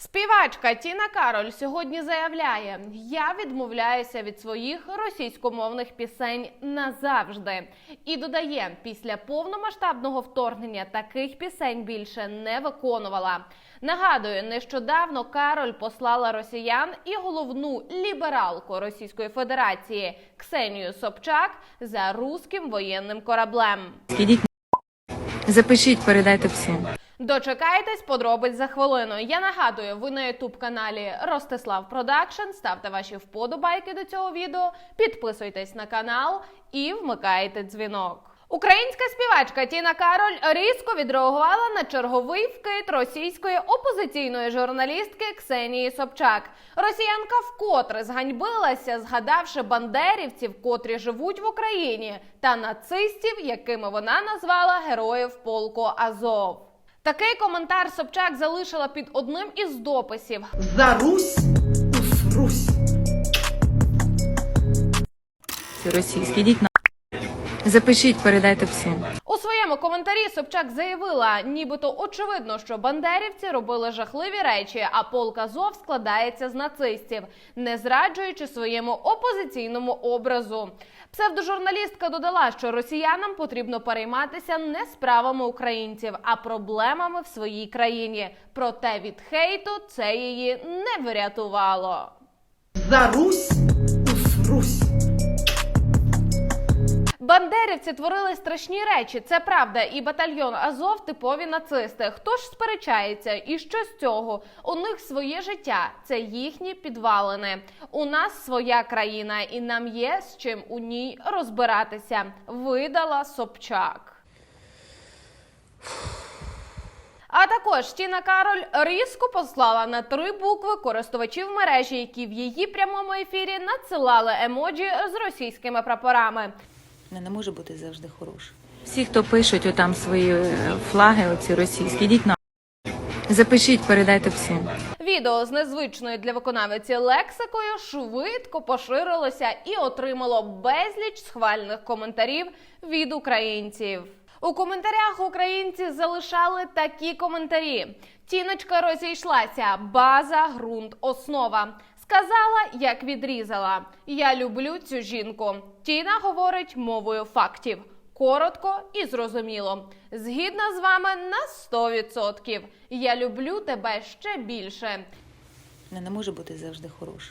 Співачка Тіна Кароль сьогодні заявляє: я відмовляюся від своїх російськомовних пісень назавжди. І додає, після повномасштабного вторгнення таких пісень більше не виконувала. Нагадую, нещодавно Кароль послала росіян і головну лібералку Російської Федерації Ксенію Собчак за руським воєнним кораблем. Запишіть, передайте всім. Дочекайтесь подробиць за хвилину. Я нагадую, ви на ютуб каналі Ростислав Продакшн. Ставте ваші вподобайки до цього відео, підписуйтесь на канал і вмикайте дзвінок. Українська співачка Тіна Кароль різко відреагувала на черговий вкид російської опозиційної журналістки Ксенії Собчак. Росіянка вкотре зганьбилася, згадавши бандерівців, котрі живуть в Україні, та нацистів, якими вона назвала героїв полку Азов. Такий коментар Собчак залишила під одним із дописів. За Русь у Срусь. російські. Ідіть на запишіть, передайте всім. Своєму коментарі Собчак заявила, нібито очевидно, що бандерівці робили жахливі речі, а полк Азов складається з нацистів, не зраджуючи своєму опозиційному образу. Псевдожурналістка додала, що росіянам потрібно перейматися не справами українців, а проблемами в своїй країні. Проте від хейту це її не врятувало. За Русь Бандерівці творили страшні речі, це правда. І батальйон Азов типові нацисти. Хто ж сперечається? І що з цього? У них своє життя, це їхні підвалини. У нас своя країна, і нам є з чим у ній розбиратися. Видала Собчак. А також Тіна Кароль різко послала на три букви користувачів мережі, які в її прямому ефірі надсилали емоджі з російськими прапорами. Вона не може бути завжди хороша. Всі, хто пишуть отам свої е, флаги, оці російські, ідіть на запишіть, передайте всім. Відео з незвичною для виконавиці лексикою швидко поширилося і отримало безліч схвальних коментарів від українців. У коментарях українці залишали такі коментарі: Тіночка розійшлася, база, ґрунт, основа. Сказала, як відрізала. Я люблю цю жінку. Тіна говорить мовою фактів. Коротко і зрозуміло. Згідна з вами на 100%. Я люблю тебе ще більше. Не, не може бути завжди хороша.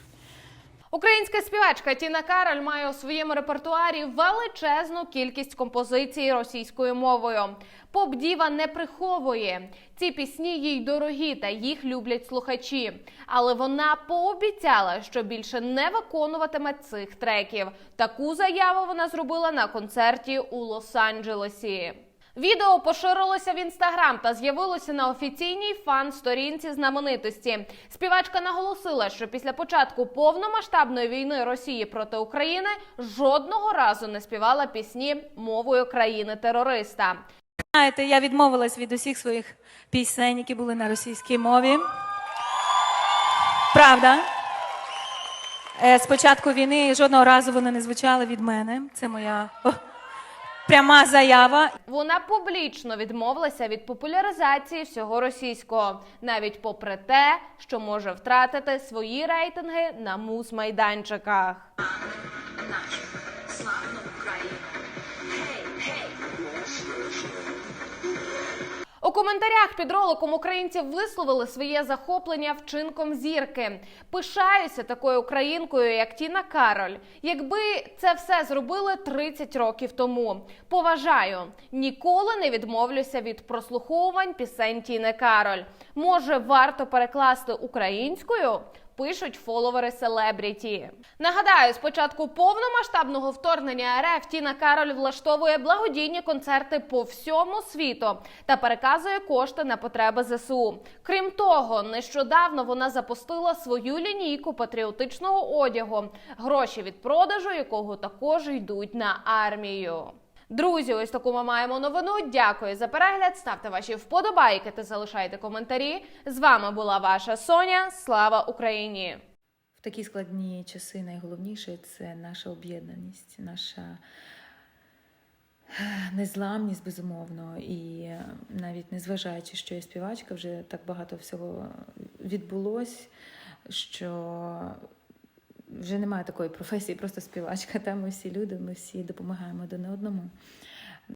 Українська співачка Тіна Кароль має у своєму репертуарі величезну кількість композицій російською мовою. Поп-діва не приховує ці пісні їй дорогі та їх люблять слухачі. Але вона пообіцяла, що більше не виконуватиме цих треків. Таку заяву вона зробила на концерті у Лос-Анджелесі. Відео поширилося в інстаграм та з'явилося на офіційній фан-сторінці знаменитості. Співачка наголосила, що після початку повномасштабної війни Росії проти України жодного разу не співала пісні мовою країни-терориста. Знаєте, я відмовилась від усіх своїх пісень, які були на російській мові. Правда. Е, З початку війни жодного разу вони не звучали від мене. Це моя пряма заява. Вона публічно відмовилася від популяризації всього російського, навіть попри те, що може втратити свої рейтинги на мус-майданчиках. У коментарях під роликом українці висловили своє захоплення вчинком зірки. Пишаюся такою українкою, як Тіна Кароль. Якби це все зробили 30 років тому. Поважаю, ніколи не відмовлюся від прослуховувань пісень Тіни Кароль. Може, варто перекласти українською? Пишуть фоловери селебріті. Нагадаю, з початку повномасштабного вторгнення РФ Тіна Кароль влаштовує благодійні концерти по всьому світу та переказує кошти на потреби ЗСУ. Крім того, нещодавно вона запустила свою лінійку патріотичного одягу, гроші від продажу якого також йдуть на армію. Друзі, ось таку ми маємо новину. Дякую за перегляд. Ставте ваші вподобайки та залишайте коментарі. З вами була ваша Соня. Слава Україні! В такі складні часи найголовніше це наша об'єднаність, наша Незламність, безумовно, і е, навіть незважаючи, що я співачка, вже так багато всього відбулось, що вже немає такої професії, просто співачка. Там ми всі люди, ми всі допомагаємо один одному.